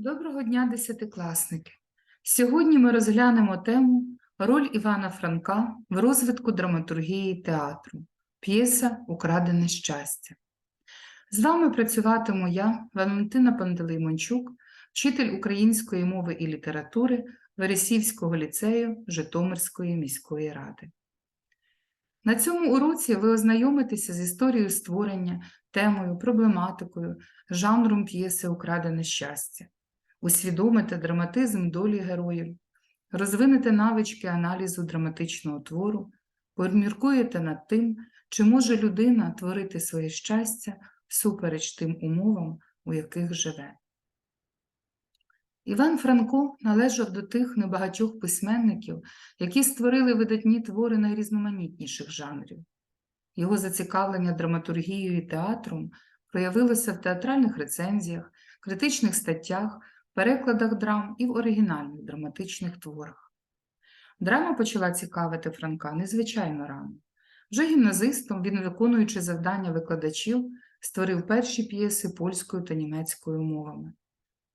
Доброго дня, десятикласники! Сьогодні ми розглянемо тему Роль Івана Франка в розвитку драматургії театру. П'єса Украдене щастя. З вами працюватиму я, Валентина Пантелеймончук, вчитель української мови і літератури Вересівського ліцею Житомирської міської ради. На цьому уроці ви ознайомитеся з історією створення, темою, проблематикою, жанром п'єси Украдене щастя усвідомите драматизм долі героїв, розвинете навички аналізу драматичного твору, поміркуєте над тим, чи може людина творити своє щастя всупереч тим умовам, у яких живе. Іван Франко належав до тих небагатьох письменників, які створили видатні твори найрізноманітніших жанрів. Його зацікавлення драматургією і театром проявилося в театральних рецензіях, критичних статтях, перекладах драм і в оригінальних драматичних творах. Драма почала цікавити Франка незвичайно рано. Вже гімназистом він, виконуючи завдання викладачів, створив перші п'єси польською та німецькою мовами.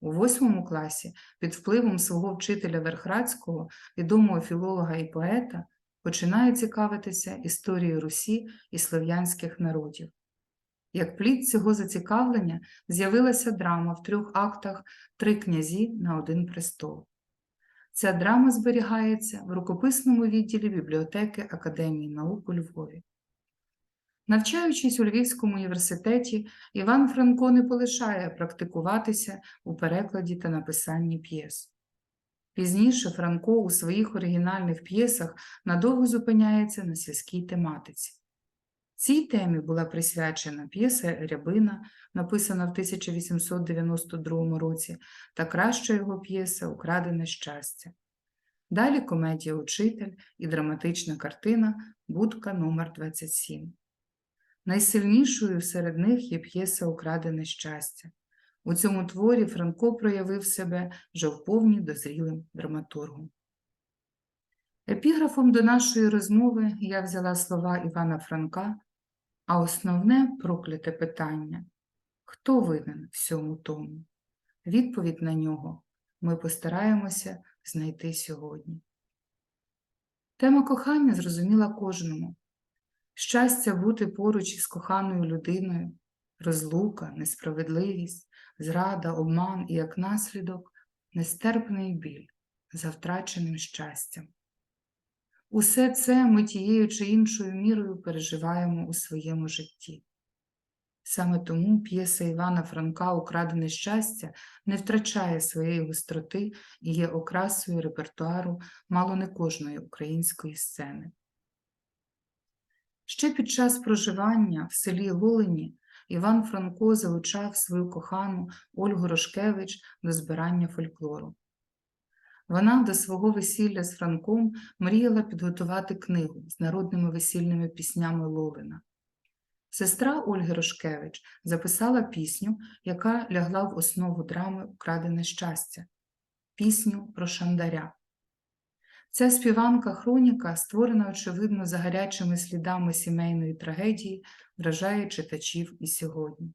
У восьмому класі, під впливом свого вчителя Верхрадського, відомого філолога і поета, починає цікавитися історією Русі і слов'янських народів. Як плід цього зацікавлення з'явилася драма в трьох актах Три князі на один престол. Ця драма зберігається в рукописному відділі бібліотеки Академії наук у Львові. Навчаючись у Львівському університеті, Іван Франко не полишає практикуватися у перекладі та написанні п'єс. Пізніше Франко у своїх оригінальних п'єсах надовго зупиняється на сільській тематиці. Цій темі була присвячена п'єса Рябина, написана в 1892 році, та краща його п'єса Украдене щастя. Далі комедія Учитель і драматична картина Будка номер 27 Найсильнішою серед них є п'єса Украдене щастя. У цьому творі Франко проявив себе вже вповні дозрілим драматургом. Епіграфом до нашої розмови я взяла слова Івана Франка, а основне прокляте питання хто винен всьому тому? Відповідь на нього ми постараємося знайти сьогодні. Тема кохання зрозуміла кожному. Щастя бути поруч із коханою людиною, розлука, несправедливість, зрада, обман і як наслідок нестерпний біль за втраченим щастям. Усе це ми тією чи іншою мірою переживаємо у своєму житті. Саме тому п'єса Івана Франка Украдене щастя не втрачає своєї гостроти і є окрасою репертуару мало не кожної української сцени. Ще під час проживання в селі Лолині Іван Франко залучав свою кохану Ольгу Рошкевич до збирання фольклору. Вона до свого весілля з Франком мріяла підготувати книгу з народними весільними піснями Лолина. Сестра Ольги Рошкевич записала пісню, яка лягла в основу драми Украдене щастя, пісню про Шандаря. Ця співанка хроніка, створена, очевидно, за гарячими слідами сімейної трагедії, вражає читачів і сьогодні.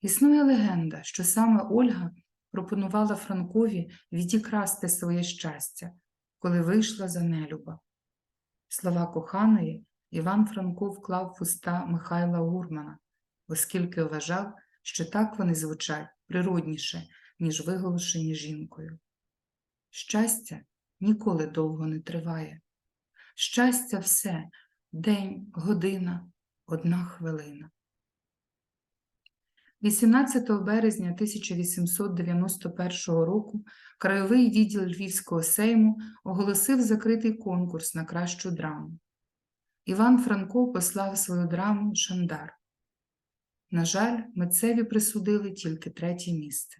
Існує легенда, що саме Ольга пропонувала Франкові відікрасти своє щастя, коли вийшла за нелюба. Слова коханої Іван Франко вклав в уста Михайла Гурмана, оскільки вважав, що так вони звучать природніше, ніж виголошені жінкою. Щастя ніколи довго не триває. Щастя все день, година, одна хвилина. 18 березня 1891 року краєвий відділ Львівського сейму оголосив закритий конкурс на кращу драму. Іван Франко послав свою драму Шандар. На жаль, митцеві присудили тільки третє місце.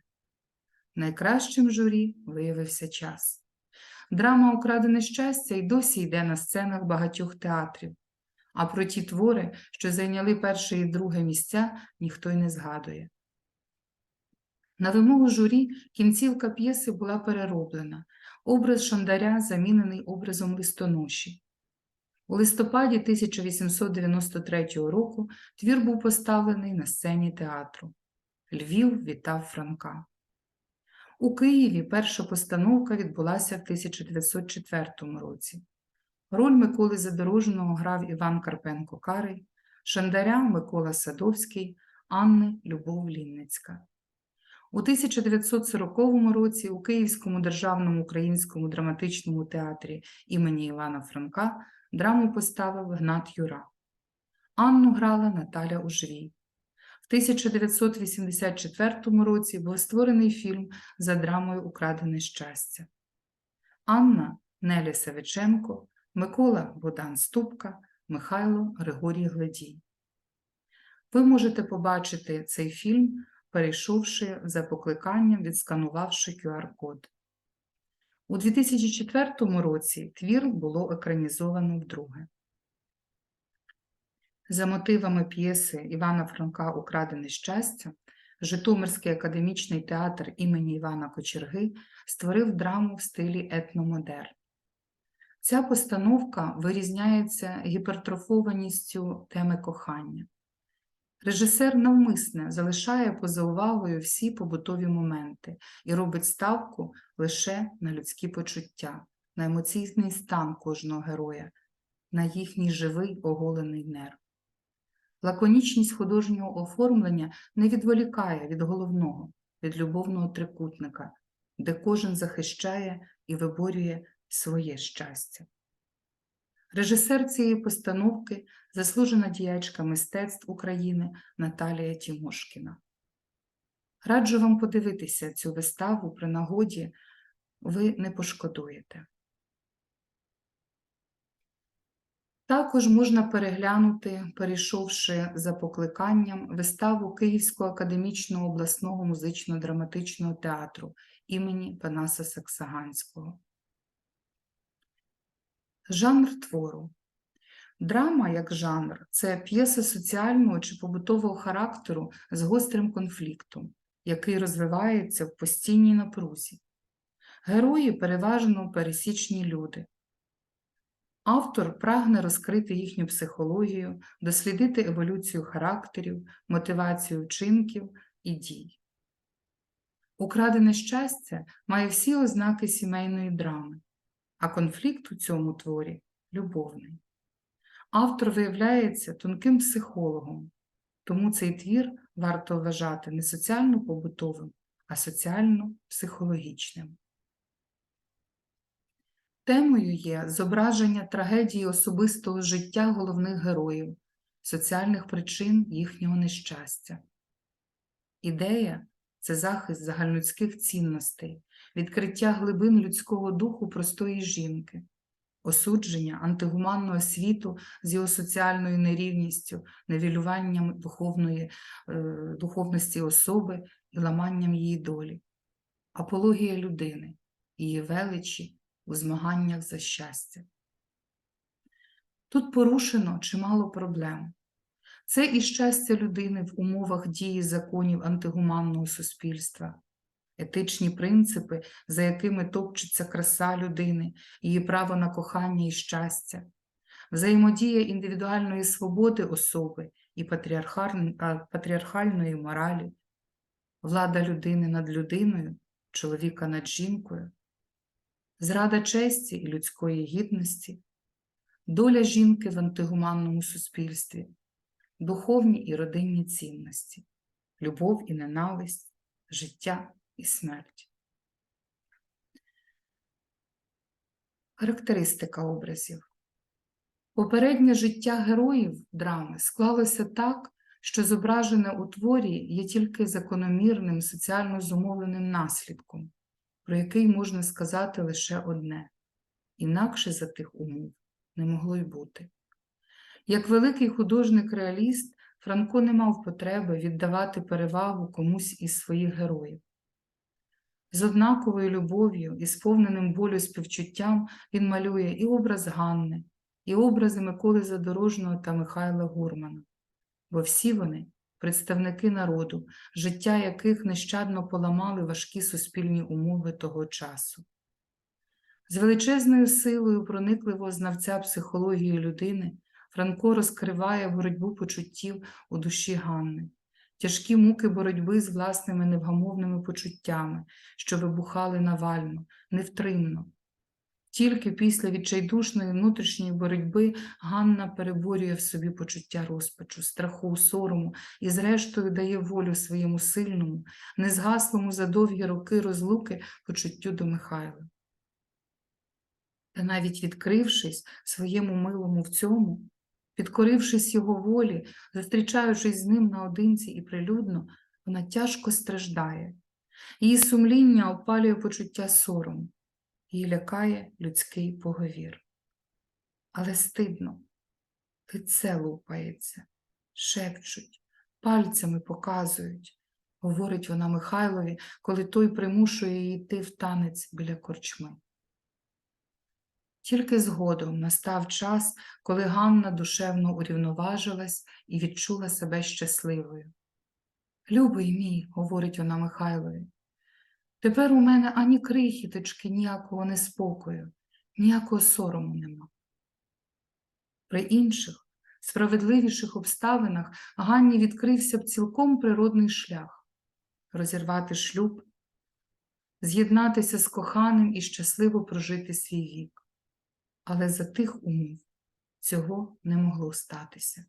Найкращим журі виявився час. Драма Украдене щастя й досі йде на сценах багатьох театрів, а про ті твори, що зайняли перше і друге місця, ніхто й не згадує. На вимогу журі кінцівка п'єси була перероблена, образ Шандаря замінений образом листоноші. У листопаді 1893 року твір був поставлений на сцені театру. Львів вітав Франка. У Києві перша постановка відбулася в 1904 році. Роль Миколи Задорожного грав Іван Карпенко Карий, Шандаря Микола Садовський, Анни Любов Лінницька. У 1940 році у Київському державному українському драматичному театрі імені Івана Франка драму поставив Гнат Юра. Анну грала Наталя Ужвій. В 1984 році був створений фільм за драмою Украдене щастя. Анна Неля Савиченко, Микола Богдан Ступка, Михайло Григорій Гледій. Ви можете побачити цей фільм, перейшовши за покликанням, відсканувавши QR-код. У 2004 році твір було екранізовано вдруге. За мотивами п'єси Івана Франка Украдене щастя, Житомирський академічний театр імені Івана Кочерги створив драму в стилі етномодерн. Ця постановка вирізняється гіпертрофованістю теми кохання. Режисер навмисне залишає поза увагою всі побутові моменти і робить ставку лише на людські почуття, на емоційний стан кожного героя, на їхній живий оголений нерв. Лаконічність художнього оформлення не відволікає від головного, від любовного трикутника, де кожен захищає і виборює своє щастя. Режисер цієї постановки заслужена діячка мистецтв України Наталія Тімошкіна. Раджу вам подивитися цю виставу при нагоді, ви не пошкодуєте. Також можна переглянути, перейшовши за покликанням, виставу Київського академічного обласного музично-драматичного театру імені Панаса Саксаганського. Жанр твору. Драма як жанр це п'єса соціального чи побутового характеру з гострим конфліктом, який розвивається в постійній напрузі. Герої переважно пересічні люди. Автор прагне розкрити їхню психологію, дослідити еволюцію характерів, мотивацію вчинків і дій. Украдене щастя має всі ознаки сімейної драми, а конфлікт у цьому творі любовний. Автор виявляється тонким психологом, тому цей твір варто вважати не соціально-побутовим, а соціально-психологічним. Темою є зображення трагедії особистого життя головних героїв, соціальних причин їхнього нещастя. Ідея це захист загальнолюдських цінностей, відкриття глибин людського духу простої жінки, осудження антигуманного світу з його соціальною нерівністю, невілюванням духовної, е, духовності особи і ламанням її долі, апологія людини, її величі у змаганнях за щастя. Тут порушено чимало проблем. Це і щастя людини в умовах дії законів антигуманного суспільства, етичні принципи, за якими топчеться краса людини, її право на кохання і щастя, взаємодія індивідуальної свободи особи і патріархальної моралі, влада людини над людиною, чоловіка над жінкою, зрада честі і людської гідності, доля жінки в антигуманному суспільстві, духовні і родинні цінності, любов і ненависть, життя і смерть. Характеристика образів. Попереднє життя героїв драми склалося так, що зображене у творі є тільки закономірним соціально зумовленим наслідком, про який можна сказати лише одне інакше за тих умов не могло й бути. Як великий художник-реаліст, Франко не мав потреби віддавати перевагу комусь із своїх героїв. З однаковою любов'ю і сповненим болю співчуттям він малює і образ Ганни, і образи Миколи Задорожного та Михайла Гурмана, бо всі вони представники народу, життя яких нещадно поламали важкі суспільні умови того часу. З величезною силою проникливого знавця психології людини Франко розкриває боротьбу почуттів у душі Ганни, тяжкі муки боротьби з власними невгамовними почуттями, що вибухали навально, невтримно. Тільки після відчайдушної внутрішньої боротьби Ганна переборює в собі почуття розпачу, страху, сорому і, зрештою, дає волю своєму сильному, незгаслому за довгі роки розлуки почуттю до Михайла. Та навіть відкрившись своєму милому в цьому, підкорившись його волі, зустрічаючись з ним наодинці і прилюдно, вона тяжко страждає. Її сумління опалює почуття сорому, її лякає людський поговір. Але стидно, лице лупається, шепчуть, пальцями показують, говорить вона Михайлові, коли той примушує її йти в танець біля корчми. Тільки згодом настав час, коли Ганна душевно урівноважилась і відчула себе щасливою. Любий мій, говорить вона Михайлові, тепер у мене ані крихіточки ніякого неспокою, ніякого сорому нема. При інших, справедливіших обставинах Ганні відкрився б цілком природний шлях розірвати шлюб, з'єднатися з коханим і щасливо прожити свій вік але за тих умов цього не могло статися.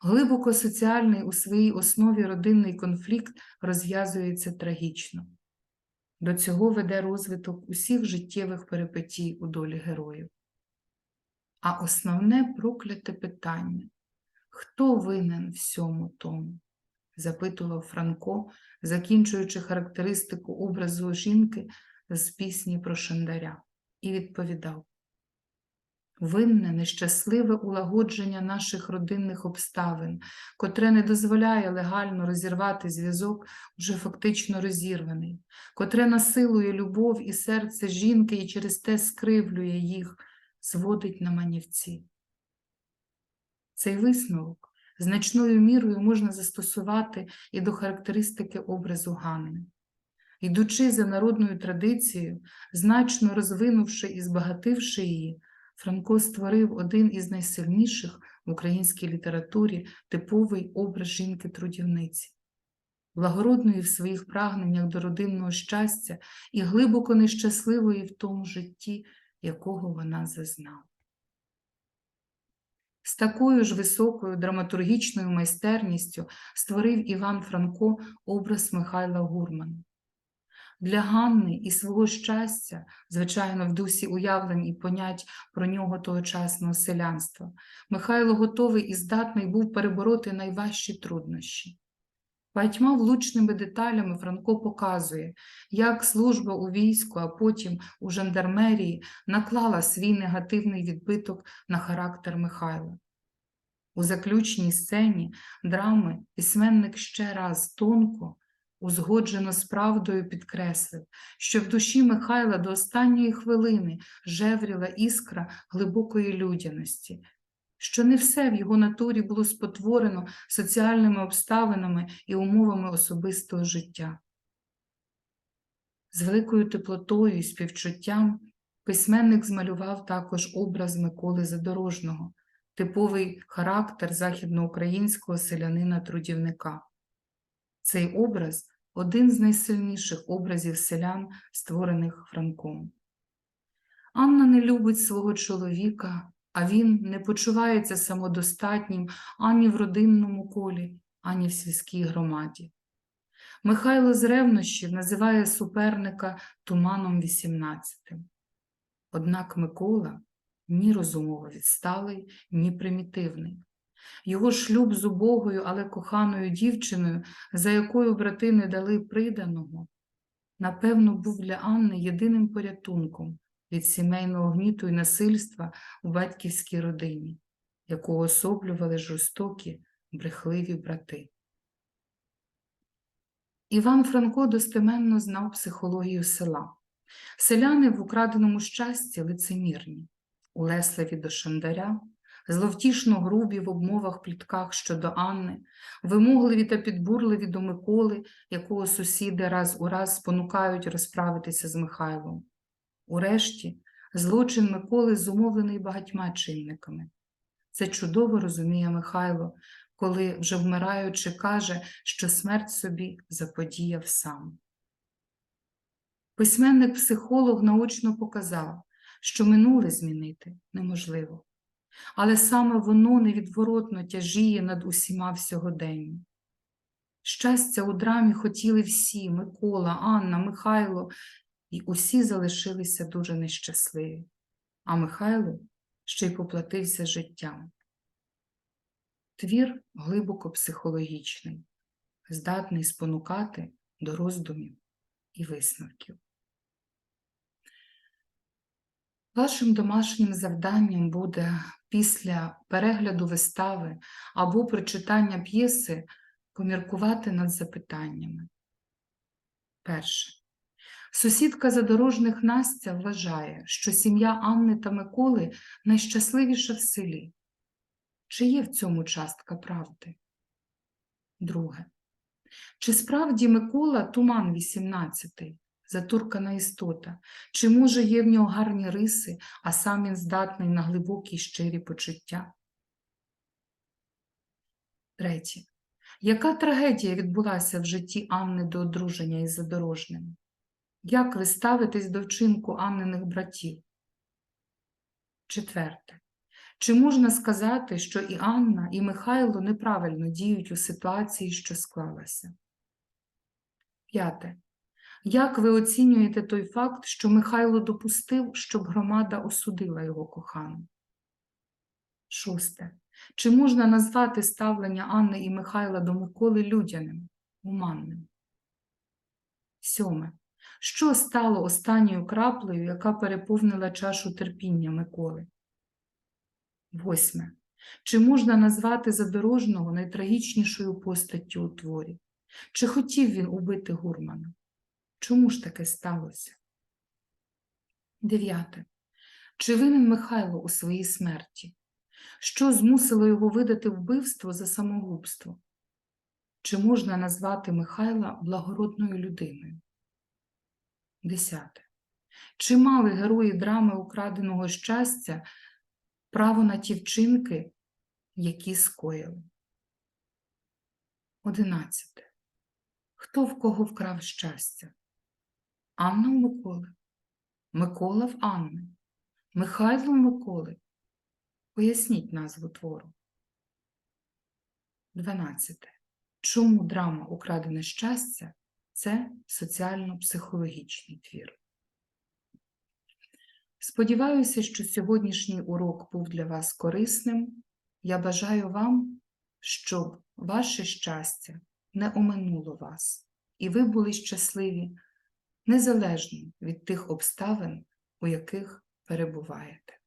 Глибоко соціальний у своїй основі родинний конфлікт розв'язується трагічно. До цього веде розвиток усіх життєвих перипетій у долі героїв. А основне прокляте питання хто винен всьому тому? запитував Франко, закінчуючи характеристику образу жінки з пісні про Шандаря, і відповідав винне, нещасливе улагодження наших родинних обставин, котре не дозволяє легально розірвати зв'язок, уже фактично розірваний, котре насилує любов і серце жінки і через те скривлює їх, зводить на манівці. Цей висновок значною мірою можна застосувати і до характеристики образу Ганни. Йдучи за народною традицією, значно розвинувши і збагативши її, Франко створив один із найсильніших в українській літературі типовий образ жінки-трудівниці, благородної в своїх прагненнях до родинного щастя і глибоко нещасливої в тому житті, якого вона зазнала. З такою ж високою драматургічною майстерністю створив Іван Франко образ Михайла Гурмана. Для Ганни і свого щастя, звичайно, в дусі уявлень і понять про нього тогочасного селянства, Михайло готовий і здатний був перебороти найважчі труднощі. Багатьма влучними деталями Франко показує, як служба у війську, а потім у жандармерії наклала свій негативний відбиток на характер Михайла. У заключній сцені драми письменник ще раз тонко узгоджено з правдою підкреслив, що в душі Михайла до останньої хвилини жевріла іскра глибокої людяності, що не все в його натурі було спотворено соціальними обставинами і умовами особистого життя. З великою теплотою і співчуттям письменник змалював також образ Миколи Задорожного, типовий характер західноукраїнського селянина-трудівника. Цей образ один з найсильніших образів селян, створених Франком. Анна не любить свого чоловіка, а він не почувається самодостатнім ані в родинному колі, ані в сільській громаді. Михайло з ревнощів називає суперника Туманом XVIII. Однак Микола ні розумово відсталий, ні примітивний. Його шлюб з убогою, але коханою дівчиною, за якою брати не дали приданого, напевно, був для Анни єдиним порятунком від сімейного гніту і насильства у батьківській родині, яку особлювали жорстокі, брехливі брати. Іван Франко достеменно знав психологію села. Селяни в украденому щасті лицемірні, улесливі до шандаря, зловтішно грубі в обмовах плітках щодо Анни, вимогливі та підбурливі до Миколи, якого сусіди раз у раз спонукають розправитися з Михайлом. Урешті, злочин Миколи зумовлений багатьма чинниками. Це чудово розуміє Михайло, коли, вже вмираючи, каже, що смерть собі заподіяв сам. Письменник-психолог наочно показав, що минуле змінити неможливо, але саме воно невідворотно тяжіє над усіма всьогоденні. Щастя у драмі хотіли всі Микола, Анна, Михайло, і усі залишилися дуже нещасливі, а Михайло ще й поплатився життям. Твір глибоко психологічний, здатний спонукати до роздумів і висновків. Вашим домашнім завданням буде після перегляду вистави або прочитання п'єси поміркувати над запитаннями. Перше. Сусідка задорожних Настя вважає, що сім'я Анни та Миколи найщасливіша в селі. Чи є в цьому частка правди? Друге. Чи справді Микола Туман 18, затуркана істота, чи може є в нього гарні риси, а сам він здатний на глибокі й щирі почуття? Третє. Яка трагедія відбулася в житті Анни до одруження із задорожним? Як ви ставитесь до вчинку Анниних братів? Четверте. Чи можна сказати, що і Анна, і Михайло неправильно діють у ситуації, що склалася? П'яте. Як ви оцінюєте той факт, що Михайло допустив, щоб громада осудила його кохану? Шосте. Чи можна назвати ставлення Анни і Михайла до Миколи людяним, гуманним? Сьоме. Що стало останньою краплею, яка переповнила чашу терпіння Миколи? Восьме. Чи можна назвати задорожного найтрагічнішою постаттю у творі? Чи хотів він убити Гурмана? Чому ж таке сталося? Дев'яте. Чи винен Михайло у своїй смерті? Що змусило його видати вбивство за самогубство? Чи можна назвати Михайла благородною людиною? Десяте. Чи мали герої драми украденого щастя право на ті вчинки, які скоїли? Одинадцяте. Хто в кого вкрав щастя? Анна в Миколи, Микола в Анни, Михайло в Миколи. Поясніть назву твору. 12. Чому драма Украдене щастя це соціально-психологічний твір? Сподіваюся, що сьогоднішній урок був для вас корисним. Я бажаю вам, щоб ваше щастя не оминуло вас, і ви були щасливі незалежно від тих обставин, у яких перебуваєте.